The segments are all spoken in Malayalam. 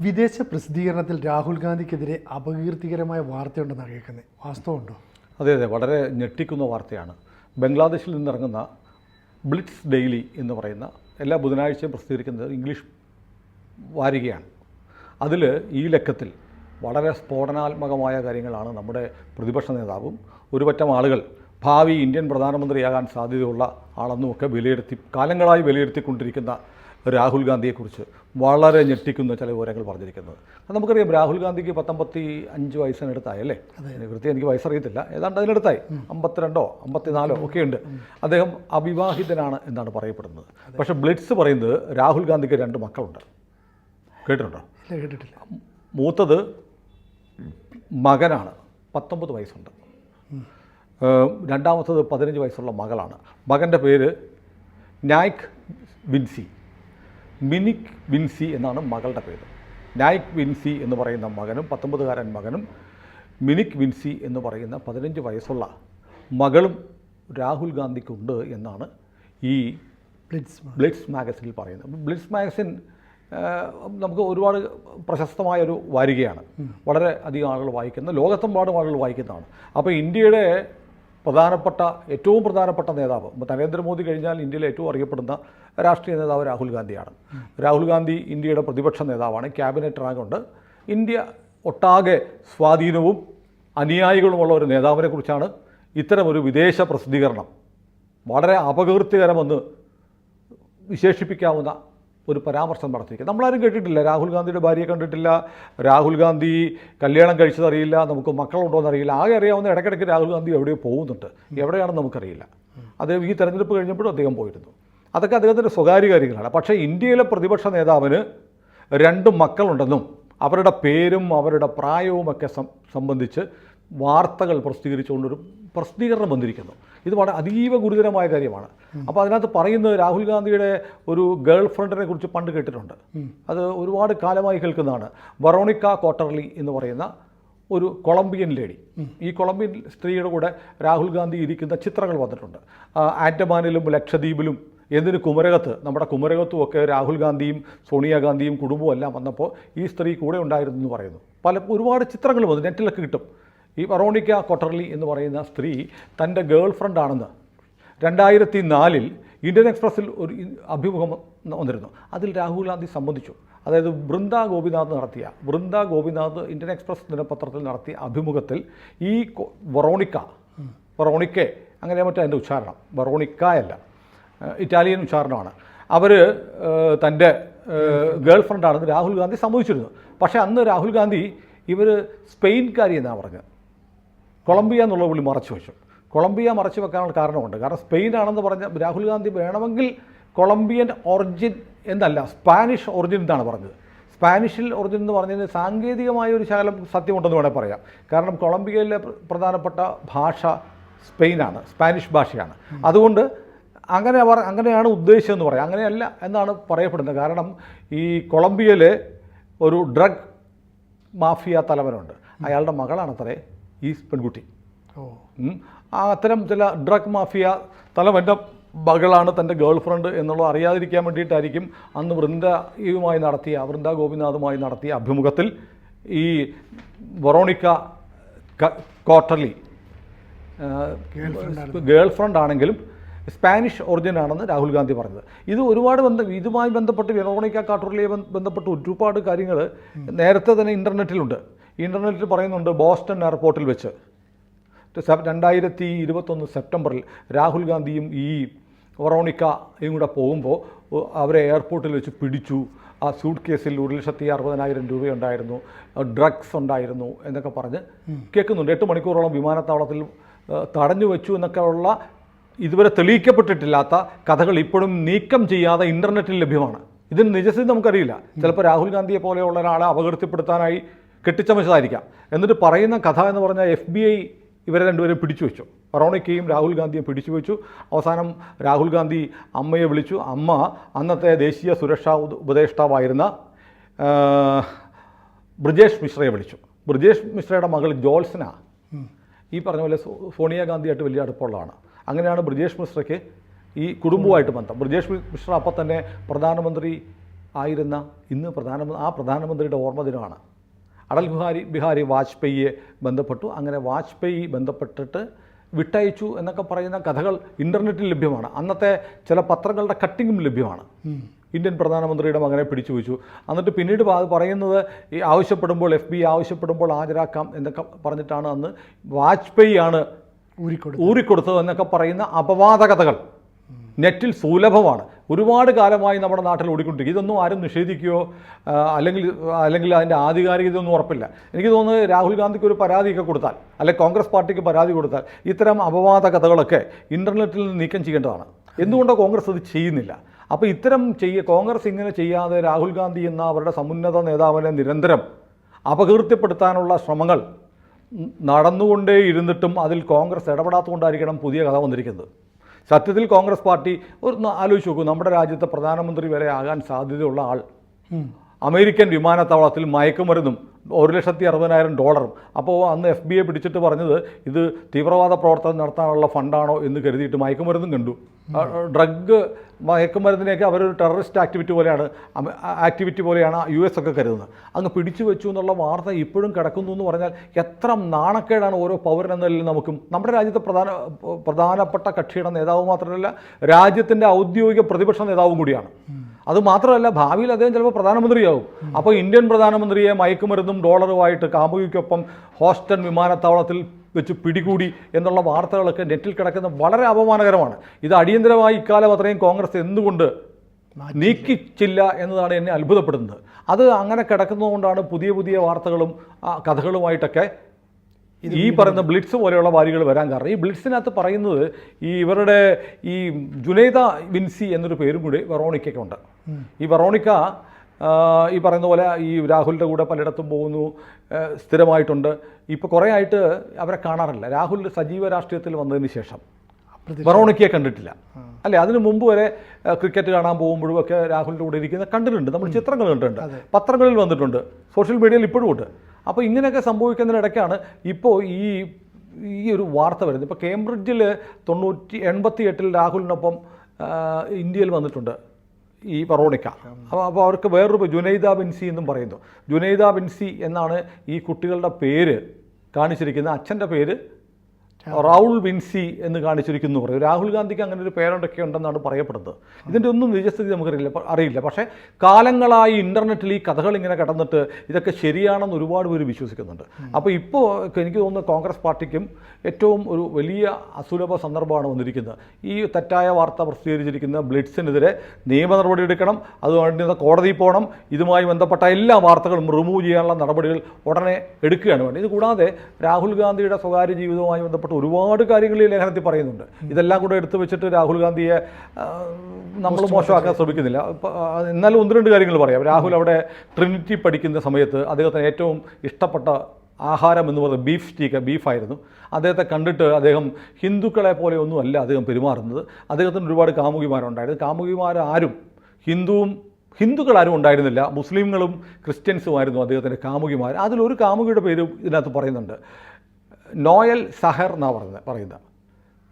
വിദേശ പ്രസിദ്ധീകരണത്തിൽ രാഹുൽ ഗാന്ധിക്കെതിരെ അപകീർത്തികരമായ വാർത്തയുണ്ടെന്നാണ് കേൾക്കുന്നത് വാസ്തവമുണ്ടോ? അതെ അതെ. വളരെ ഞെട്ടിക്കുന്ന വാർത്തയാണ്. ബംഗ്ലാദേശിൽ നിന്നിറങ്ങുന്ന ബ്ലിറ്റ്സ് ഡെയിലി എന്ന് പറയുന്ന എല്ലാ ബുധനാഴ്ചയും പ്രസിദ്ധീകരിക്കുന്നത് ഇംഗ്ലീഷ് വാരികയാണ്. അതിൽ ഈ ലക്കത്തിൽ വളരെ സ്ഫോടനാത്മകമായ കാര്യങ്ങളാണ് നമ്മുടെ പ്രതിപക്ഷ നേതാവും ഒരുപറ്റം ആളുകൾ ഭാവി ഇന്ത്യൻ പ്രധാനമന്ത്രിയാകാൻ സാധ്യതയുള്ള ആളെന്നുമൊക്കെ വിലയിരുത്തി കാലങ്ങളായി വിലയിരുത്തിക്കൊണ്ടിരിക്കുന്ന രാഹുൽ ഗാന്ധിയെക്കുറിച്ച് വളരെ ഞെട്ടിക്കുന്ന ചില വിവരങ്ങൾ പറഞ്ഞിരിക്കുന്നത്. അത് നമുക്കറിയാം രാഹുൽ ഗാന്ധിക്ക് പത്തൊമ്പത്തി അഞ്ച് വയസ്സിനടുത്തായി അല്ലേ? കൃത്യം എനിക്ക് വയസ്സറിയത്തില്ല. ഏതാണ്ട് അതിനടുത്തായി. അമ്പത്തിരണ്ടോ അമ്പത്തിനാലോ ഒക്കെ ഉണ്ട് അദ്ദേഹം അവിവാഹിതനാണ് എന്നാണ് പറയപ്പെടുന്നത്. പക്ഷേ ബ്ലിറ്റ്സ് പറയുന്നത് രാഹുൽ ഗാന്ധിക്ക് രണ്ട് മക്കളുണ്ട്. കേട്ടിട്ടുണ്ടോ? കേട്ടിട്ടില്ല. മൂത്തത് മകനാണ്. പത്തൊമ്പത് വയസ്സുണ്ട്. രണ്ടാമത്തത് പതിനഞ്ച് വയസ്സുള്ള മകളാണ്. മകന്റെ പേര് നായ്ക് വിൻസി. മിനിക് വിൻസി എന്നാണ് മകളുടെ പേര്. നായിക് വിൻസി എന്ന് പറയുന്ന മകനും പത്തൊമ്പതുകാരൻ മകനും മിനിക് വിൻസി എന്ന് പറയുന്ന പതിനഞ്ച് വയസ്സുള്ള മകളും രാഹുൽ ഗാന്ധിക്കുണ്ട് എന്നാണ് ഈ ബ്ലിറ്റ്സ് ബ്ലിറ്റ്സ് മാഗസിനിൽ പറയുന്നത്. ബ്ലിറ്റ്സ് മാഗസിൻ നമുക്ക് ഒരുപാട് പ്രശസ്തമായ ഒരു വാരികയാണ് വളരെ അധികം ആളുകൾ വായിക്കുന്ന ലോകത്തെമ്പാടും ആളുകൾ വായിക്കുന്നതാണ്. അപ്പോൾ ഇന്ത്യയുടെ പ്രധാനപ്പെട്ട ഏറ്റവും പ്രധാനപ്പെട്ട നേതാവ്. നരേന്ദ്രമോദി കഴിഞ്ഞാൽ ഇന്ത്യയിലെ ഏറ്റവും അറിയപ്പെടുന്ന രാഷ്ട്രീയ നേതാവ് രാഹുൽ ഗാന്ധിയാണ്. രാഹുൽ ഗാന്ധി ഇന്ത്യയുടെ പ്രതിപക്ഷ നേതാവാണ്. ക്യാബിനറ്റ് റാങ്കുണ്ട്. ഇന്ത്യ ഒട്ടാകെ സ്വാധീനവും അനുയായികളുമുള്ള ഒരു നേതാവിനെ കുറിച്ചാണ് ഇത്തരമൊരു വിദേശ പ്രസിദ്ധീകരണം. വളരെ അപകീർത്തികരമെന്ന് വിശേഷിപ്പിക്കാവുന്ന ഒരു പരാമർശം നടത്തിയിരിക്കുക. നമ്മളാരും കേട്ടിട്ടില്ല. രാഹുൽ ഗാന്ധിയുടെ ഭാര്യയെ കണ്ടിട്ടില്ല. രാഹുൽ ഗാന്ധി കല്യാണം കഴിച്ചതറിയില്ല. നമുക്ക് മക്കളുണ്ടോ എന്നറിയില്ല ആകെ അറിയാവുന്ന ഇടയ്ക്കിടയ്ക്ക് രാഹുൽ ഗാന്ധി എവിടെയോ പോകുന്നുണ്ട്. എവിടെയാണെന്ന് നമുക്കറിയില്ല. അദ്ദേഹം ഈ തെരഞ്ഞെടുപ്പ് കഴിഞ്ഞപ്പോഴും അദ്ദേഹം പോയിരുന്നു. അതൊക്കെ അദ്ദേഹത്തിന്റെ സ്വകാര്യ കാര്യങ്ങളാണ്. പക്ഷേ ഇന്ത്യയിലെ പ്രതിപക്ഷ നേതാവിന് രണ്ട് മക്കളുണ്ടെന്നും അവരുടെ പേരും അവരുടെ പ്രായവും ഒക്കെ സംബന്ധിച്ച് വാർത്തകൾ പ്രസിദ്ധീകരിച്ചുകൊണ്ടൊരു പ്രസിദ്ധീകരണം വന്നിരിക്കുന്നു. ഇത് വളരെ അതീവ ഗുരുതരമായ കാര്യമാണ്. അപ്പോൾ അതിനകത്ത് പറയുന്നത് രാഹുൽ ഗാന്ധിയുടെ ഒരു ഗേൾ ഫ്രണ്ടിനെ കുറിച്ച് പണ്ട് കേട്ടിട്ടുണ്ട്. അത് ഒരുപാട് കാലമായി കേൾക്കുന്നതാണ്. വറോണിക്ക കോട്ടർലി എന്ന് പറയുന്ന ഒരു കൊളംബിയൻ ലേഡി. ഈ കൊളംബിയൻ സ്ത്രീയുടെ കൂടെ രാഹുൽ ഗാന്ധി ഇരിക്കുന്ന ചിത്രങ്ങൾ വന്നിട്ടുണ്ട്. ആൻഡമാനിലും ലക്ഷദ്വീപിലും എന്തിന് കുമരകത്ത് നമ്മുടെ കുമരകത്തും ഒക്കെ രാഹുൽ ഗാന്ധിയും സോണിയാഗാന്ധിയും കുടുംബവും എല്ലാം വന്നപ്പോൾ ഈ സ്ത്രീ കൂടെ ഉണ്ടായിരുന്നു എന്ന് പറയുന്നു. പല ഒരുപാട് ചിത്രങ്ങൾ വന്നു. നെറ്റിലൊക്കെ കിട്ടും. ഈ വറോണിക്ക കൊട്ടർലി എന്ന് പറയുന്ന സ്ത്രീ തന്റെ ഗേൾ ഫ്രണ്ടാണെന്ന് രണ്ടായിരത്തി നാലിൽ ഇന്ത്യൻ എക്സ്പ്രസ്സിൽ ഒരു അഭിമുഖം വന്നിരുന്നു. അതിൽ രാഹുൽ ഗാന്ധി സംബന്ധിച്ചു. അതായത് വൃന്ദ ഗോപിനാഥ് നടത്തിയ വൃന്ദ ഗോപിനാഥ് ഇന്ത്യൻ എക്സ്പ്രസ് ദിനപത്രത്തിൽ നടത്തിയ അഭിമുഖത്തിൽ ഈ വറോണിക്ക വറോണിക്കെ അങ്ങനെ മറ്റേ അതിന്റെ ഉച്ചാരണം വറോണിക്കയല്ല ഇറ്റാലിയൻ ഉച്ചാരണമാണ്. അവർ തന്റെ ഗേൾ ഫ്രണ്ടാണെന്ന് രാഹുൽ ഗാന്ധി സമ്മതിച്ചിരുന്നു. പക്ഷേ അന്ന് രാഹുൽ ഗാന്ധി ഇവർ സ്പെയിൻകാരി എന്നാണ് പറഞ്ഞത് കൊളംബിയ എന്നുള്ള പുള്ളി മറച്ചു വെച്ചു. കൊളംബിയ മറച്ചു വെക്കാനുള്ള കാരണമുണ്ട്. കാരണം സ്പെയിൻ ആണെന്ന് പറഞ്ഞ രാഹുൽ ഗാന്ധി വേണമെങ്കിൽ കൊളംബിയൻ ഒറിജിൻ എന്നല്ല സ്പാനിഷ് ഒറിജിൻ എന്നാണ് പറഞ്ഞത്. സ്പാനിഷിൽ ഒറിജിൻ എന്ന് പറഞ്ഞതിന് സാങ്കേതികമായ ഒരു ശകലം സത്യമുണ്ടെന്ന് വേണേൽ പറയാം. കാരണം കൊളംബിയയിലെ പ്രധാനപ്പെട്ട ഭാഷ സ്പെയിനാണ് സ്പാനിഷ് ഭാഷയാണ്. അതുകൊണ്ട് അങ്ങനെ അവർ അങ്ങനെയാണ് ഉദ്ദേശിച്ചതെന്ന് പറയാം. അങ്ങനെയല്ല എന്നാണ് പറയപ്പെടുന്നത്. കാരണം ഈ കൊളംബിയയിലെ ഒരു ഡ്രഗ് മാഫിയ തലവനുണ്ട്. അയാളുടെ മകളാണത്രേ. ഈ പെൺകുട്ടി. ഓ. ആ അത്തരം ചില ഡ്രഗ് മാഫിയ തലവന്റെ മകളാണ് തന്റെ ഗേൾ ഫ്രണ്ട് എന്നുള്ളത് അറിയാതിരിക്കാൻ വേണ്ടിയിട്ടായിരിക്കും അന്ന് വൃന്ദയുമായി നടത്തിയ വൃന്ദ ഗോപിനാഥുമായി നടത്തിയ അഭിമുഖത്തിൽ ഈ വൊറോണിക്ക ക്വാർട്ടർലി ഗേൾ ഫ്രണ്ട് ആണെങ്കിലും സ്പാനിഷ് ഒറിജിൻ ആണെന്ന് രാഹുൽ ഗാന്ധി പറഞ്ഞത്. ഇത് ഒരുപാട് ബന്ധം ഇതുമായി ബന്ധപ്പെട്ട് വെറോണിക്ക കാട്ടൂറിലെ ബന്ധപ്പെട്ട് ഒരുപാട് കാര്യങ്ങൾ നേരത്തെ തന്നെ ഇന്റർനെറ്റിലുണ്ട് ഇന്റർനെറ്റിൽ പറയുന്നുണ്ട് ബോസ്റ്റൺ എയർപോർട്ടിൽ വെച്ച്. രണ്ടായിരത്തി ഇരുപത്തൊന്ന് സെപ്റ്റംബറിൽ രാഹുൽ ഗാന്ധിയും ഈ വറോണിക്കയും കൂടെ പോകുമ്പോൾ അവരെ എയർപോർട്ടിൽ വെച്ച് പിടിച്ചു. ആ സൂട്ട് കേസിൽ ഒരു ലക്ഷത്തി അറുപതിനായിരം രൂപയുണ്ടായിരുന്നു. ഡ്രഗ്സ് ഉണ്ടായിരുന്നു എന്നൊക്കെ പറഞ്ഞ് കേൾക്കുന്നുണ്ട്. എട്ട് മണിക്കൂറോളം വിമാനത്താവളത്തിൽ തടഞ്ഞു വെച്ചു എന്നൊക്കെയുള്ള ഇതുവരെ തെളിയിക്കപ്പെട്ടിട്ടില്ലാത്ത കഥകൾ ഇപ്പോഴും നീക്കം ചെയ്യാതെ ഇന്റർനെറ്റിൽ ലഭ്യമാണ്. ഇതിന് നിജസ്ഥിതി നമുക്കറിയില്ല. ചിലപ്പോൾ രാഹുൽ ഗാന്ധിയെ പോലെയുള്ള ഒരാളെ അപകീർത്തിപ്പെടുത്താനായി കെട്ടിച്ചമച്ചതായിരിക്കാം. എന്നിട്ട് പറയുന്ന കഥ എന്ന് പറഞ്ഞാൽ എഫ് ബി ഐ ഇവരെ രണ്ടുപേരും പിടിച്ചു വെച്ചു. ഫറോണിക്കയും രാഹുൽ ഗാന്ധിയെ പിടിച്ചു വെച്ചു. അവസാനം രാഹുൽ ഗാന്ധി അമ്മയെ വിളിച്ചു. അമ്മ അന്നത്തെ ദേശീയ സുരക്ഷാ ഉപദേഷ്ടാവായിരുന്ന ബ്രിജേഷ് മിശ്രയെ വിളിച്ചു. ബ്രിജേഷ് മിശ്രയുടെ മകൾ ജോൾസന ഈ പറഞ്ഞ പോലെ സോണിയാഗാന്ധിയായിട്ട് വലിയ അടുപ്പമുള്ളതാണ്. അങ്ങനെയാണ് ബ്രിജേഷ് മിശ്രയ്ക്ക് ഈ കുടുംബവുമായിട്ട് ബന്ധം. ബ്രിജേഷ് മിശ്ര അപ്പം തന്നെ പ്രധാനമന്ത്രി ആയിരുന്ന ഇന്ന് പ്രധാനമന്ത്രി ആ പ്രധാനമന്ത്രിയുടെ ഓർമ്മ ദിനമാണ്. അടൽ ബിഹാരി ബിഹാരി വാജ്പേയിയെ ബന്ധപ്പെട്ടു. അങ്ങനെ വാജ്പേയി ബന്ധപ്പെട്ടിട്ട് വിട്ടയച്ചു എന്നൊക്കെ പറയുന്ന കഥകൾ ഇന്റർനെറ്റിൽ ലഭ്യമാണ്. അന്നത്തെ ചില പത്രങ്ങളുടെ കട്ടിങ്ങും ലഭ്യമാണ്. ഇന്ത്യൻ പ്രധാനമന്ത്രിയുടെ മകനെ പിടിച്ചു വെച്ചു. എന്നിട്ട് പിന്നീട് അത് പറയുന്നത് ഈ ആവശ്യപ്പെടുമ്പോൾ എഫ് ബി ആവശ്യപ്പെടുമ്പോൾ ഹാജരാക്കാം എന്നൊക്കെ പറഞ്ഞിട്ടാണ് അന്ന് വാജ്പേയി ആണ് ഊരിക്കൊടുത്തത് എന്നൊക്കെ പറയുന്ന അപവാദ കഥകൾ നെറ്റിൽ സുലഭമാണ്. ഒരുപാട് കാലമായി നമ്മുടെ നാട്ടിൽ ഓടിക്കൊണ്ടിരിക്കും. ഇതൊന്നും ആരും നിഷേധിക്കുകയോ അല്ലെങ്കിൽ അല്ലെങ്കിൽ അതിന്റെ ആധികാരികത ഒന്നും ഉറപ്പില്ല. എനിക്ക് തോന്നുന്നത് രാഹുൽ ഗാന്ധിക്ക് ഒരു പരാതിയൊക്കെ കൊടുത്താൽ അല്ലെങ്കിൽ കോൺഗ്രസ് പാർട്ടിക്ക് പരാതി കൊടുത്താൽ ഇത്തരം അപവാദ കഥകളൊക്കെ ഇന്റർനെറ്റിൽ നിന്ന് നീക്കം ചെയ്യേണ്ടതാണ്. എന്തുകൊണ്ടോ കോൺഗ്രസ് അത് ചെയ്യുന്നില്ല. അപ്പോൾ ഇത്തരം ചെയ്യ കോൺഗ്രസ് ഇങ്ങനെ ചെയ്യാതെ രാഹുൽ ഗാന്ധി എന്ന അവരുടെ സമുന്നത നേതാവിനെ നിരന്തരം അപകീർത്തിപ്പെടുത്താനുള്ള ശ്രമങ്ങൾ നടന്നുകൊണ്ടേ ഇരുന്നിട്ടും അതിൽ കോൺഗ്രസ് ഇടപെടാത്തുകൊണ്ടായിരിക്കണം പുതിയ കഥ വന്നിരിക്കുന്നത്. സത്യത്തിൽ കോൺഗ്രസ് പാർട്ടി ഒന്ന് ആലോചിച്ച് നോക്കൂ നമ്മുടെ രാജ്യത്തെ പ്രധാനമന്ത്രി വരെ ആകാൻ സാധ്യതയുള്ള ആൾ. അമേരിക്കൻ വിമാനത്താവളത്തിൽ മയക്കുമരുന്നും ഒരു ലക്ഷത്തി അറുപതിനായിരം ഡോളറും. അപ്പോൾ അന്ന് എഫ് ബി ഐ പിടിച്ചിട്ട് പറഞ്ഞത് ഇത് തീവ്രവാദ പ്രവർത്തനം നടത്താനുള്ള ഫണ്ടാണോ എന്ന് കരുതിയിട്ട് മയക്കുമരുന്നും കണ്ടു. ഡ്രഗ് മയക്കുമരുന്നിനെയൊക്കെ അവരൊരു ടെററിസ്റ്റ് ആക്ടിവിറ്റി പോലെയാണ് ആക്ടിവിറ്റി പോലെയാണ് യു എസ് ഒക്കെ കരുതുന്നത്. അങ്ങ് പിടിച്ചു വെച്ചു എന്നുള്ള വാർത്ത ഇപ്പോഴും കിടക്കുന്നു എന്ന് പറഞ്ഞാൽ എത്ര നാണക്കേടാണ് ഓരോ പൗരനെന്ന നിലയിൽ നമുക്കും. നമ്മുടെ രാജ്യത്തെ പ്രധാന പ്രധാനപ്പെട്ട കക്ഷിയുടെ നേതാവ് മാത്രമല്ല രാജ്യത്തിന്റെ ഔദ്യോഗിക പ്രതിപക്ഷ നേതാവും കൂടിയാണ്. അത് മാത്രമല്ല ഭാവിയിൽ അദ്ദേഹം ചിലപ്പോൾ പ്രധാനമന്ത്രിയാവും. അപ്പോൾ ഇന്ത്യൻ പ്രധാനമന്ത്രിയെ മയക്കുമരുന്നും ഡോളറുമായിട്ട് കാമുകിക്കൊപ്പം ഹോസ്റ്റൺ വിമാനത്താവളത്തിൽ വെച്ച് പിടികൂടി എന്നുള്ള വാർത്തകളൊക്കെ നെറ്റിൽ കിടക്കുന്ന വളരെ അപമാനകരമാണ്. ഇത് അടിയന്തരമായി ഇക്കാലം അത്രയും കോൺഗ്രസ് എന്തുകൊണ്ട് നീക്കിച്ചില്ല എന്നതാണ് എന്നെ അത്ഭുതപ്പെടുന്നത്. അത് അങ്ങനെ കിടക്കുന്നതുകൊണ്ടാണ് പുതിയ പുതിയ വാർത്തകളും കഥകളുമായിട്ടൊക്കെ ഈ പറയുന്ന ബ്ലിറ്റ്സ് പോലെയുള്ള വാരികൾ വരാൻ കാരണം. ഈ ബ്ലിറ്റ്സിനകത്ത് പറയുന്നത് ഈ ഇവരുടെ ഈ ജുനൈദ വിൻസി എന്നൊരു പേരും കൂടി വെറോണിക്കൊക്കെ ഉണ്ട് ഈ വെറോണിക്ക ഈ പറയുന്ന പോലെ ഈ രാഹുലിന്റെ കൂടെ പലയിടത്തും പോകുന്നു സ്ഥിരമായിട്ടുണ്ട്. ഇപ്പോൾ കുറേ ആയിട്ട് അവരെ കാണാറില്ല. രാഹുൽ സജീവ രാഷ്ട്രീയത്തിൽ വന്നതിന് ശേഷം. വെറോണിക്കയെ കണ്ടിട്ടില്ല. അല്ലേ? അതിനു മുമ്പ് വരെ ക്രിക്കറ്റ് കാണാൻ പോകുമ്പോഴും ഒക്കെ രാഹുലിന്റെ കൂടെ ഇരിക്കുന്ന കണ്ടിട്ടുണ്ട്. നമ്മൾ ചിത്രങ്ങൾ കണ്ടിട്ടുണ്ട്. പത്രങ്ങളിൽ വന്നിട്ടുണ്ട്. സോഷ്യൽ മീഡിയയിൽ ഇപ്പോഴും ഉണ്ട്. അപ്പോൾ ഇങ്ങനെയൊക്കെ സംഭവിക്കുന്നതിനിടയ്ക്കാണ് ഇപ്പോൾ ഈ ഈ ഒരു വാർത്ത വരുന്നത്. ഇപ്പോൾ കേംബ്രിഡ്ജിൽ തൊണ്ണൂറ്റി എൺപത്തി എട്ടിൽ രാഹുലിനൊപ്പം ഇന്ത്യയിൽ വന്നിട്ടുണ്ട് ഈ പറോണിക്ക അപ്പോൾ അവർക്ക് വേറൊരു ജുനൈദ ബിൻസി എന്നും പറയുന്നു. ജുനൈദ ബിൻസി എന്നാണ് ഈ കുട്ടികളുടെ പേര് കാണിച്ചിരിക്കുന്നത്. അച്ഛന്റെ പേര് റൗൾ വിൻസി എന്ന് കാണിച്ചിരിക്കുന്നു. പറയും രാഹുൽ ഗാന്ധിക്ക് അങ്ങനെ ഒരു പേരുണ്ടൊക്കെ ഉണ്ടെന്നാണ് പറയപ്പെടുന്നത്. ഇതിന്റെ ഒന്നും നിജസ്ഥിതി നമുക്കറിയില്ല അറിയില്ല. പക്ഷേ കാലങ്ങളായി ഇന്റർനെറ്റിൽ ഈ കഥകൾ ഇങ്ങനെ കിടന്നിട്ട് ഇതൊക്കെ ശരിയാണെന്ന് ഒരുപാട് പേര് വിശ്വസിക്കുന്നുണ്ട്. അപ്പോൾ ഇപ്പോൾ എനിക്ക് തോന്നുന്നു കോൺഗ്രസ് പാർട്ടിക്കും ഏറ്റവും ഒരു വലിയ അസുലഭ സന്ദർഭമാണ് വന്നിരിക്കുന്നത്. ഈ തെറ്റായ വാർത്ത പ്രസിദ്ധീകരിച്ചിരിക്കുന്ന ബ്ലിറ്റ്സിനെതിരെ നിയമ നടപടി എടുക്കണം അതുകൊണ്ട് കോടതിയിൽ പോകണം ഇതുമായി ബന്ധപ്പെട്ട എല്ലാ വാർത്തകളും റിമൂവ് ചെയ്യാനുള്ള നടപടികൾ ഉടനെ എടുക്കുകയാണ് വേണ്ടത്. ഇത് കൂടാതെ രാഹുൽ ഗാന്ധിയുടെ സ്വകാര്യ ജീവിതവുമായി ബന്ധപ്പെട്ട് ഒരുപാട് കാര്യങ്ങൾ ഈ ലേഖനത്തിൽ പറയുന്നുണ്ട്. ഇതെല്ലാം കൂടെ എടുത്തു വെച്ചിട്ട് രാഹുൽ ഗാന്ധിയെ നമ്മൾ മോശമാക്കാൻ ശ്രമിക്കുന്നില്ല. എന്നാലും ഒന്ന് രണ്ട് കാര്യങ്ങൾ പറയാം. രാഹുൽ അവിടെ ട്രിനിറ്റി പഠിക്കുന്ന സമയത്ത് അദ്ദേഹത്തിന് ഏറ്റവും ഇഷ്ടപ്പെട്ട ആഹാരം എന്ന് പറയുന്നത് ബീഫ് സ്റ്റീക്ക് ബീഫായിരുന്നു. അദ്ദേഹത്തെ കണ്ടിട്ട് അദ്ദേഹം ഹിന്ദുക്കളെ പോലെ ഒന്നുമല്ല അദ്ദേഹം പെരുമാറുന്നത്. അദ്ദേഹത്തിന് ഒരുപാട് കാമുകിമാരുണ്ടായിരുന്നു. കാമുകിമാരാരും ഹിന്ദുവും ഹിന്ദുക്കളാരും ഉണ്ടായിരുന്നില്ല. മുസ്ലിങ്ങളും ക്രിസ്ത്യൻസുമായിരുന്നു അദ്ദേഹത്തിന്റെ കാമുകിമാർ. അതിലൊരു കാമുകിയുടെ പേര് ഇതിനകത്ത് പറയുന്നുണ്ട്. നോയൽ സഹർ എന്നാണ് പറയുന്നത് പറയുന്നത്.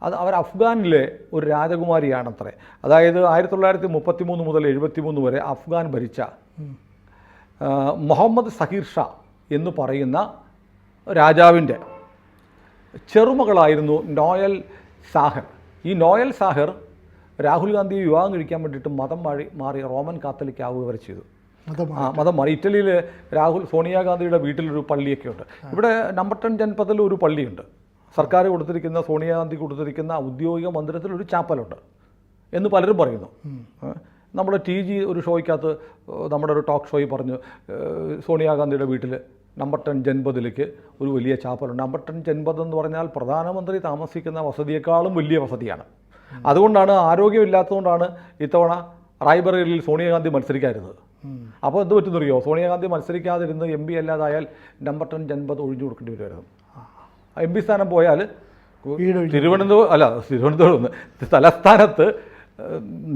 അത് അവർ അഫ്ഗാനിലെ ഒരു രാജകുമാരിയാണത്രേ. അതായത് ആയിരത്തി തൊള്ളായിരത്തി മുപ്പത്തി മൂന്ന് മുതൽ എഴുപത്തി മൂന്ന് വരെ അഫ്ഗാൻ ഭരിച്ച മുഹമ്മദ് സഹീർ ഷാ എന്ന് പറയുന്ന രാജാവിന്റെ ചെറുമകളായിരുന്നു നോയൽ സാഹർ. ഈ നോയൽ സാഹർ രാഹുൽ ഗാന്ധിയെ വിവാഹം കഴിക്കാൻ വേണ്ടിയിട്ട് മതം മാറി മാറി റോമൻ കാത്തലിക് ആവുക വരെ ചെയ്തു. ആ മതം മാറി. ഇറ്റലിയിൽ രാഹുൽ സോണിയാഗാന്ധിയുടെ വീട്ടിലൊരു പള്ളിയൊക്കെ ഉണ്ട് ഇവിടെ നമ്പർ ടെൻ ജനപഥത്തിൽ ഒരു പള്ളിയുണ്ട്. സർക്കാർ കൊടുത്തിരിക്കുന്ന സോണിയാഗാന്ധി കൊടുത്തിരിക്കുന്ന ഔദ്യോഗിക മന്ദിരത്തിൽ ഒരു ചാപ്പലുണ്ട് എന്ന് പലരും പറയുന്നു. നമ്മുടെ ടി ജി ഒരു ഷോയ്ക്കകത്ത് നമ്മുടെ ഒരു ടോക്ക് ഷോയിൽ പറഞ്ഞു സോണിയാഗാന്ധിയുടെ വീട്ടിൽ നമ്പർ ടെൻ ജൻപതിലേക്ക് ഒരു വലിയ ചാപ്പലുണ്ട്. നമ്പർ ടെൻ ജൻപത് എന്ന് പറഞ്ഞാൽ പ്രധാനമന്ത്രി താമസിക്കുന്ന വസതിയേക്കാളും വലിയ വസതിയാണ്. അതുകൊണ്ടാണ് ആരോഗ്യമില്ലാത്തതുകൊണ്ടാണ് ഇത്തവണ റായ്ബറേലിയിൽ സോണിയാഗാന്ധി മത്സരിക്കാതിരുന്നത്. അപ്പോൾ എന്ത് പറ്റുന്നറിയോ? സോണിയാഗാന്ധി മത്സരിക്കാതിരുന്ന് എം പി അല്ലാതായാൽ നമ്പർ ടെൻ ജൻപത് ഒഴിഞ്ഞു കൊടുക്കേണ്ടി വരുമായിരുന്നു. എം പി സ്ഥാനം പോയാൽ തിരുവനന്തപുരം അല്ല തിരുവനന്തപുരം തലസ്ഥാനത്ത്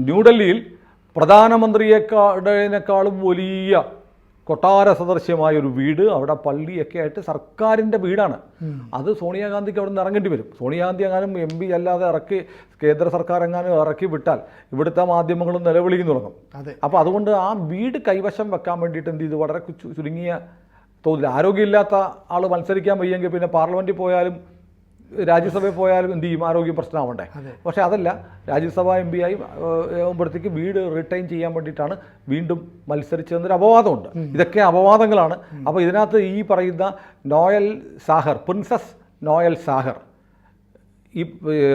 ന്യൂഡൽഹിയിൽ പ്രധാനമന്ത്രിയെക്കാളും വലിയ കൊട്ടാര സദൃശ്യമായ ഒരു വീട് അവിടെ പള്ളിയൊക്കെ ആയിട്ട് സർക്കാരിന്റെ വീടാണ്. അത് സോണിയാഗാന്ധിക്ക് അവിടെ നിന്ന് ഇറങ്ങേണ്ടി വരും. സോണിയാഗാന്ധി എങ്ങാനും എം പി അല്ലാതെ ഇറക്കി കേന്ദ്ര സർക്കാർ എങ്ങാനും ഇറക്കി വിട്ടാൽ ഇവിടുത്തെ മാധ്യമങ്ങളും നിലവിളിക്കുന്നു തുടങ്ങും. അതെ. അപ്പോൾ അതുകൊണ്ട് ആ വീട് കൈവശം വെക്കാൻ വേണ്ടിയിട്ട് എന്ത് ചെയ്തു? വളരെ ചുരുങ്ങിയ തോതിൽ ആരോഗ്യമില്ലാത്ത ആൾ മത്സരിക്കാൻ വയ്യെങ്കിൽ പിന്നെ പാർലമെന്റിൽ പോയാലും രാജ്യസഭയിൽ പോയാലും എന്ത് ചെയ്യും? ആരോഗ്യ പ്രശ്നമാവണ്ടേ. പക്ഷേ അതല്ല രാജ്യസഭ എം പി ആയി ആകുമ്പോഴത്തേക്ക് വീട് റിട്ടൈൻ ചെയ്യാൻ വേണ്ടിയിട്ടാണ് വീണ്ടും മത്സരിച്ചതെന്നൊരു അപവാദമുണ്ട്. ഇതൊക്കെ അപവാദങ്ങളാണ്. അപ്പോൾ ഇതിനകത്ത് ഈ പറയുന്ന Noel Sahar princess Noel Sahar ഈ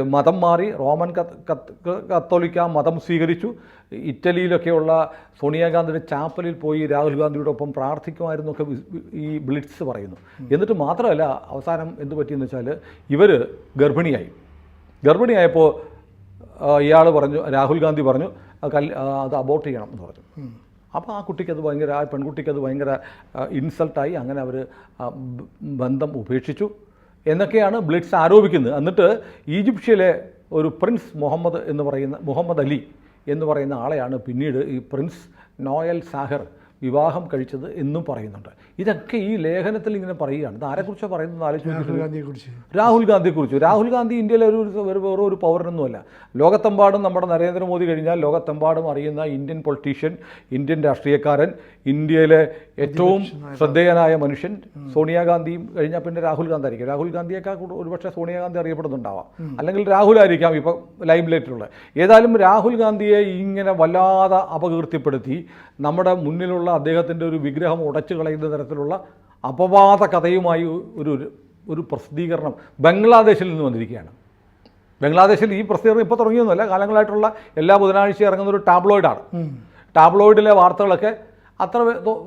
മതം മാറി റോമൻ കത്ത് കത്ത് കത്തോലിക്ക മതം സ്വീകരിച്ചു. ഇറ്റലിയിലൊക്കെയുള്ള സോണിയാഗാന്ധിയുടെ ചാപ്പലിൽ പോയി രാഹുൽ ഗാന്ധിയുടെ ഒപ്പം പ്രാർത്ഥിക്കുമായിരുന്നു ഒക്കെ വി- വി- ഈ ബ്ലിറ്റ്സ് പറയുന്നു. എന്നിട്ട് മാത്രമല്ല അവസാനം എന്ത് പറ്റിയെന്ന് വെച്ചാൽ ഇവർ ഗർഭിണിയായി. ഗർഭിണിയായപ്പോൾ ഇയാൾ പറഞ്ഞു രാഹുൽ ഗാന്ധി പറഞ്ഞു കൽ അത് അബോർട്ട് ചെയ്യണം എന്ന് പറഞ്ഞു. അപ്പോൾ ആ കുട്ടിക്ക് അത് ഭയങ്കര ആ പെൺകുട്ടിക്ക് അത് ഭയങ്കര ഇൻസൾട്ടായി അങ്ങനെ അവർ ബന്ധം ഉപേക്ഷിച്ചു. എന്നൊക്കെയാണ് ബ്ലിറ്റ്സ് ആരോപിക്കുന്നത്. എന്നിട്ട് ഈജിപ്ഷ്യയിലെ ഒരു പ്രിൻസ് മുഹമ്മദ് എന്ന് പറയുന്ന മുഹമ്മദ് അലി എന്ന് പറയുന്ന ആളെയാണ് പിന്നീട് ഈ പ്രിൻസ് നോയൽ സാഹർ വിവാഹം കഴിച്ചത് എന്നും പറയുന്നുണ്ട്. ഇതൊക്കെ ഈ ലേഖനത്തിൽ ഇങ്ങനെ പറയുകയാണ്. ഇത് ആരെക്കുറിച്ചാണ് പറയുന്നത്? ആലോചിച്ച് രാഹുൽ ഗാന്ധിയെ കുറിച്ച് രാഹുൽ ഗാന്ധിയെക്കുറിച്ച്. രാഹുൽ ഗാന്ധി ഇന്ത്യയിലെ ഒരു വെറും ഒരു പൗരനൊന്നുമല്ല. ലോകത്തെമ്പാടും നമ്മുടെ നരേന്ദ്രമോദി കഴിഞ്ഞാൽ ലോകത്തെമ്പാടും അറിയുന്ന ഇന്ത്യൻ പൊളിറ്റീഷ്യൻ ഇന്ത്യൻ രാഷ്ട്രീയക്കാരൻ ഇന്ത്യയിലെ ഏറ്റവും ശ്രദ്ധേയനായ മനുഷ്യൻ സോണിയാഗാന്ധിയും കഴിഞ്ഞാൽ പിന്നെ രാഹുൽ ഗാന്ധി ആയിരിക്കും. രാഹുൽ ഗാന്ധിയേക്കാൾ ഒരുപക്ഷെ സോണിയാഗാന്ധി അറിയപ്പെടുന്നുണ്ടാവാം. അല്ലെങ്കിൽ രാഹുൽ ആയിരിക്കാം ഇപ്പം ലൈം ലൈറ്റിലുള്ള ഏതായാലും രാഹുൽ ഗാന്ധിയെ ഇങ്ങനെ വല്ലാതെ അപകീർത്തിപ്പെടുത്തി നമ്മുടെ മുന്നിലുള്ള അദ്ദേഹത്തിന്റെ ഒരു വിഗ്രഹം ഉടച്ചു കളയുന്ന തരത്തിലുള്ള അപവാദ കഥയുമായി ഒരു ഒരു- പ്രസിദ്ധീകരണം ബംഗ്ലാദേശിൽ നിന്ന് വന്നിരിക്കുകയാണ്. ബംഗ്ലാദേശിൽ ഈ പ്രസിദ്ധീകരണം ഇപ്പോൾ തുടങ്ങിയൊന്നുമല്ല. കാലങ്ങളായിട്ടുള്ള എല്ലാ ബുധനാഴ്ചയും ഇറങ്ങുന്ന ഒരു ടാബ്ലോയിഡാണ്. ടാബ്ലോയിഡിലെ വാർത്തകളൊക്കെ അത്ര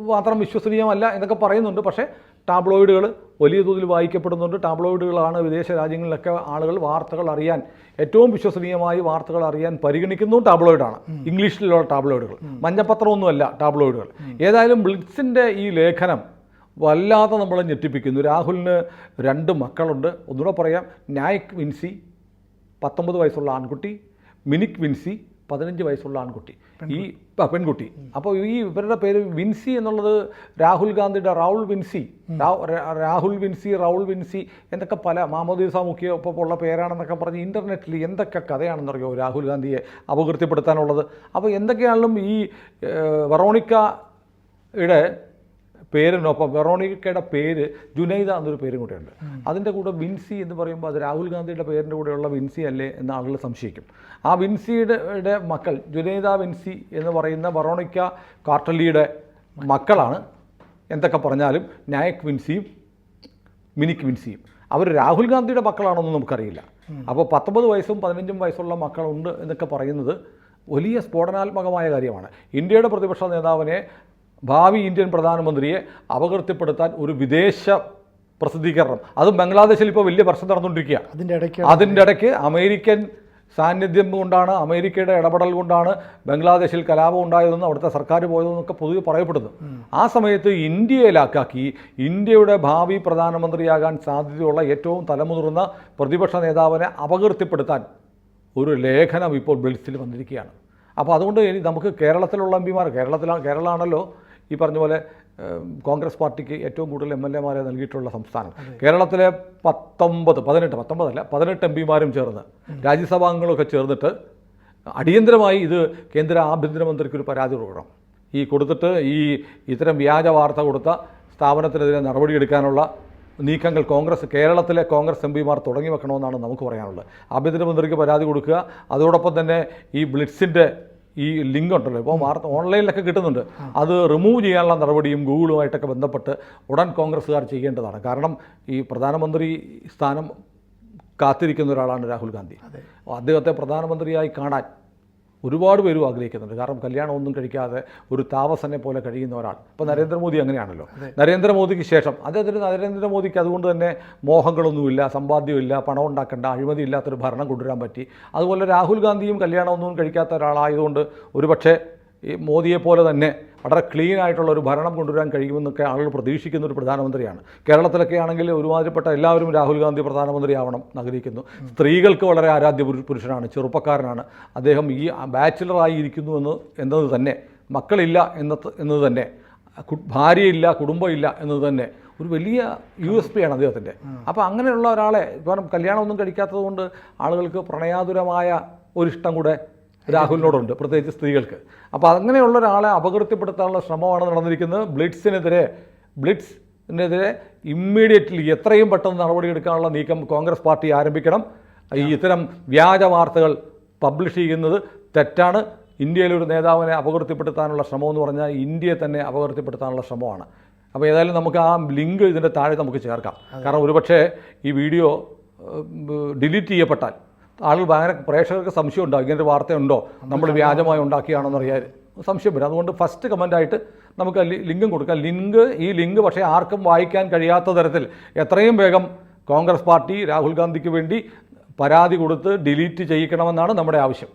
മാത്രം വിശ്വസനീയമല്ല എന്നൊക്കെ പറയുന്നുണ്ട്. പക്ഷേ ടാബ്ലോയിഡുകൾ വലിയ തോതിൽ വായിക്കപ്പെടുന്നുണ്ട്. ടാബ്ലോയിഡുകളാണ് വിദേശ രാജ്യങ്ങളിലൊക്കെ ആളുകൾ വാർത്തകൾ അറിയാൻ ഏറ്റവും വിശ്വസനീയമായി വാർത്തകൾ അറിയാൻ പരിഗണിക്കുന്നതും ടാബ്ലോയിഡാണ്. ഇംഗ്ലീഷിലുള്ള ടാബ്ലോയിഡുകൾ. മഞ്ഞപ്പത്രമൊന്നുമല്ല ടാബ്ലോയിഡുകൾ. ഏതായാലും ബ്ലിറ്റ്സിന്റെ ഈ ലേഖനം വല്ലാതെ നമ്മളെ ഞെട്ടിപ്പിക്കുന്നു. രാഹുലിന് രണ്ട് മക്കളുണ്ട്. ഒന്നുകൂടെ പറയാം. നായിക് വിൻസി പത്തൊമ്പത് വയസ്സുള്ള ആൺകുട്ടി മിനിക് വിൻസി പതിനഞ്ച് വയസ്സുള്ള ആൺകുട്ടി. ഈ പെൺകുട്ടി. അപ്പോൾ ഈ ഇവരുടെ പേര് വിൻസി എന്നുള്ളത് രാഹുൽ ഗാന്ധിയുടെ Raul Vinci. Rahul Vinci Raul Vinci എന്നൊക്കെ പല മാമോദീസ മുഖ്യ ഒപ്പം ഉള്ള പേരാണെന്നൊക്കെ പറഞ്ഞ് ഇന്റർനെറ്റിൽ എന്തൊക്കെ കഥയാണെന്നറിയോ രാഹുൽ ഗാന്ധിയെ അപകീർത്തിപ്പെടുത്താനുള്ളത്. അപ്പോൾ എന്തൊക്കെയാണെങ്കിലും ഈ വെറോണിക്കയുടെ പേരിനൊപ്പം വെറോണിക്കയുടെ പേര് ജുനൈദ എന്നൊരു പേരും കൂടെയുണ്ട്. അതിന്റെ കൂടെ വിൻസി എന്ന് പറയുമ്പോൾ അത് രാഹുൽ ഗാന്ധിയുടെ പേരിന്റെ കൂടെയുള്ള വിൻസി അല്ലേ എന്ന് ആളുകൾ സംശയിക്കും. ആ വിൻസിയുടെ യുടെ മക്കൾ ജുനൈദ വിൻസി എന്ന് പറയുന്ന വെറോണിക്ക കാർട്ടലിയുടെ മക്കളാണ്. എന്തൊക്കെ പറഞ്ഞാലും നായക് വിൻസിയും മിനിക് വിൻസിയും. അവർ രാഹുൽ ഗാന്ധിയുടെ മക്കളാണെന്ന് നമുക്കറിയില്ല. അപ്പോൾ പത്തൊമ്പത് വയസ്സും പതിനഞ്ചും വയസ്സുള്ള മക്കളുണ്ട് എന്നൊക്കെ പറയുന്നത് വലിയ സ്ഫോടനാത്മകമായ കാര്യമാണ്. ഇന്ത്യയുടെ പ്രതിപക്ഷ നേതാവിനെ ഭാവി ഇന്ത്യൻ പ്രധാനമന്ത്രിയെ അപകീർത്തിപ്പെടുത്താൻ ഒരു വിദേശ പ്രസിദ്ധീകരണം. അതും ബംഗ്ലാദേശിൽ ഇപ്പോൾ വലിയ പ്രശ്നം നടന്നുകൊണ്ടിരിക്കുക അതിന്റെ ഇടയ്ക്ക് അതിന്റെ ഇടയ്ക്ക് അമേരിക്കൻ സാന്നിധ്യം കൊണ്ടാണ് അമേരിക്കയുടെ ഇടപെടൽ കൊണ്ടാണ് ബംഗ്ലാദേശിൽ കലാപം ഉണ്ടായതെന്നും അവിടുത്തെ സർക്കാർ പോയതെന്നൊക്കെ പൊതുവെ പറയപ്പെടുന്നു. ആ സമയത്ത് ഇന്ത്യയെ ലാക്കാക്കി ഇന്ത്യയുടെ ഭാവി പ്രധാനമന്ത്രിയാകാൻ സാധ്യതയുള്ള ഏറ്റവും തലമുതിർന്ന പ്രതിപക്ഷ നേതാവിനെ അപകീർത്തിപ്പെടുത്താൻ ഒരു ലേഖനം ഇപ്പോൾ വെളിച്ചിൽ വന്നിരിക്കുകയാണ്. അപ്പോൾ അതുകൊണ്ട് ഇനി നമുക്ക് കേരളത്തിലുള്ള എം പിമാർ കേരളത്തിലാണ് കേരളമാണല്ലോ ഈ പറഞ്ഞ പോലെ കോൺഗ്രസ് പാർട്ടിക്ക് ഏറ്റവും കൂടുതൽ എം എൽ എമാരെ നൽകിയിട്ടുള്ള സംസ്ഥാനം. കേരളത്തിലെ പത്തൊമ്പത് പതിനെട്ട് പത്തൊമ്പതല്ല പതിനെട്ട് എം പിമാരും ചേർന്ന് രാജ്യസഭാംഗങ്ങളൊക്കെ ചേർന്നിട്ട് അടിയന്തരമായി ഇത് കേന്ദ്ര ആഭ്യന്തരമന്ത്രിക്ക് ഒരു പരാതി കൊടുക്കണം. ഈ കൊടുത്തിട്ട് ഈ ഇത്തരം വ്യാജ വാർത്ത കൊടുത്ത സ്ഥാപനത്തിനെതിരെ നടപടിയെടുക്കാനുള്ള നീക്കങ്ങൾ കോൺഗ്രസ് കേരളത്തിലെ കോൺഗ്രസ് എം പിമാർ തുടങ്ങി വെക്കണമെന്നാണ് നമുക്ക് പറയാനുള്ളത്. ആഭ്യന്തരമന്ത്രിക്ക് പരാതി കൊടുക്കുക. അതോടൊപ്പം തന്നെ ഈ ബ്ലിറ്റ്സിന്റെ ഈ ലിങ്ക് ഉണ്ടല്ലോ. ഇപ്പോൾ വാർത്ത ഓൺലൈനിലൊക്കെ കിട്ടുന്നുണ്ട്. അത് റിമൂവ് ചെയ്യാനുള്ള നടപടിയും ഗൂഗിളുമായിട്ടൊക്കെ ബന്ധപ്പെട്ട് ഉടൻ കോൺഗ്രസ്സുകാർ ചെയ്യേണ്ടതാണ്. കാരണം ഈ പ്രധാനമന്ത്രി സ്ഥാനം കാത്തിരിക്കുന്ന ഒരാളാണ് രാഹുൽ ഗാന്ധി. അദ്ദേഹത്തെ പ്രധാനമന്ത്രിയായി കാണാൻ ഒരുപാട് പേരും ആഗ്രഹിക്കുന്നുണ്ട്. കാരണം കല്യാണം ഒന്നും കഴിക്കാതെ ഒരു താമസനെ പോലെ കഴിയുന്ന ഒരാൾ. ഇപ്പോൾ നരേന്ദ്രമോദി അങ്ങനെയാണല്ലോ. നരേന്ദ്രമോദിക്ക് ശേഷം അദ്ദേഹത്തിന് നരേന്ദ്രമോദിക്ക് അതുകൊണ്ട് തന്നെ മോഹങ്ങളൊന്നുമില്ല സമ്പാദ്യമില്ല പണം ഉണ്ടാക്കേണ്ട അഴിമതി ഇല്ലാത്തൊരു ഭരണം കൊണ്ടുവരാൻ പറ്റി. അതുപോലെ രാഹുൽ ഗാന്ധിയും കല്യാണമൊന്നും കഴിക്കാത്ത ഒരാളായതുകൊണ്ട് ഒരുപക്ഷേ ഈ മോദിയെ പോലെ തന്നെ വളരെ ക്ലീൻ ആയിട്ടുള്ള ഒരു ഭരണം കൊണ്ടുവരാൻ കഴിയുമെന്നൊക്കെ ആളുകൾ പ്രതീക്ഷിക്കുന്ന ഒരു പ്രധാനമന്ത്രിയാണ്. കേരളത്തിലൊക്കെ ആണെങ്കിൽ ഒരുമാതിരിപ്പെട്ട എല്ലാവരും രാഹുൽ ഗാന്ധി പ്രധാനമന്ത്രിയാവണം ആഗ്രഹിക്കുന്നു സ്ത്രീകൾക്ക് വളരെ ആരാധ്യ പുരുഷനാണ് ചെറുപ്പക്കാരനാണ്. അദ്ദേഹം ഈ ബാച്ചിലറായി ഇരിക്കുന്നു എന്ന് എന്നത് തന്നെ. മക്കളില്ല എന്നത് എന്നത് തന്നെ. ഭാര്യയില്ല കുടുംബമില്ല എന്നത് തന്നെ. ഒരു വലിയ യു എസ് പി ആണ് അദ്ദേഹത്തിന്റെ. അപ്പോൾ അങ്ങനെയുള്ള ഒരാളെ കാരണം കല്യാണമൊന്നും കഴിക്കാത്തത് കൊണ്ട് ആളുകൾക്ക് പ്രണയാതുരമായ ഒരിഷ്ടം കൂടെ രാഹുലിനോടുണ്ട് പ്രത്യേകിച്ച് സ്ത്രീകൾക്ക്. അപ്പോൾ അങ്ങനെയുള്ള ഒരാളെ അപകീർത്തിപ്പെടുത്താനുള്ള ശ്രമമാണ് നടന്നിരിക്കുന്നത്. ബ്ലിറ്റ്സിനെതിരെ ബ്ലിറ്റ്സിനെതിരെ ഇമ്മീഡിയറ്റ്ലി എത്രയും പെട്ടെന്ന് നടപടിയെടുക്കാനുള്ള നീക്കം കോൺഗ്രസ് പാർട്ടി ആരംഭിക്കണം. ഈ ഇത്തരം വ്യാജ വാർത്തകൾ പബ്ലിഷ് ചെയ്യുന്നത് തെറ്റാണ്. ഇന്ത്യയിലൊരു നേതാവിനെ അപകീർത്തിപ്പെടുത്താനുള്ള ശ്രമം എന്ന് പറഞ്ഞാൽ ഇന്ത്യയെ തന്നെ അപകീർത്തിപ്പെടുത്താനുള്ള ശ്രമമാണ്. അപ്പോൾ ഏതായാലും നമുക്ക് ആ ലിങ്ക് ഇതിന്റെ താഴെ നമുക്ക് ചേർക്കാം. കാരണം ഒരുപക്ഷേ ഈ വീഡിയോ ഡിലീറ്റ് ചെയ്യപ്പെട്ടാൽ ആളുകൾ ഭയങ്കര പ്രേക്ഷകർക്ക് സംശയം ഉണ്ടാവും ഇങ്ങനെ ഒരു വാർത്തയുണ്ടോ? നമ്മൾ വ്യാജമായി ഉണ്ടാക്കിയാണെന്ന് അറിയാൻ സംശയം വരും. അതുകൊണ്ട് ഫസ്റ്റ് കമന്റായിട്ട് നമുക്ക് ലിങ്കും കൊടുക്കാം. ലിങ്ക് ഈ ലിങ്ക് പക്ഷേ ആർക്കും വായിക്കാൻ കഴിയാത്ത തരത്തിൽ എത്രയും വേഗം കോൺഗ്രസ് പാർട്ടി രാഹുൽ ഗാന്ധിക്ക് വേണ്ടി പരാതി കൊടുത്ത് ഡിലീറ്റ് ചെയ്യിക്കണമെന്നാണ് നമ്മുടെ ആവശ്യം.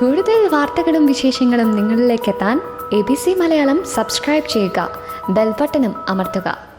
കൂടുതൽ വാർത്തകളും വിശേഷങ്ങളും നിങ്ങളിലേക്ക് എത്താൻ A B C Malayalam subscribe ചെയ്യുക. ബെൽബട്ടനും അമർത്തുക.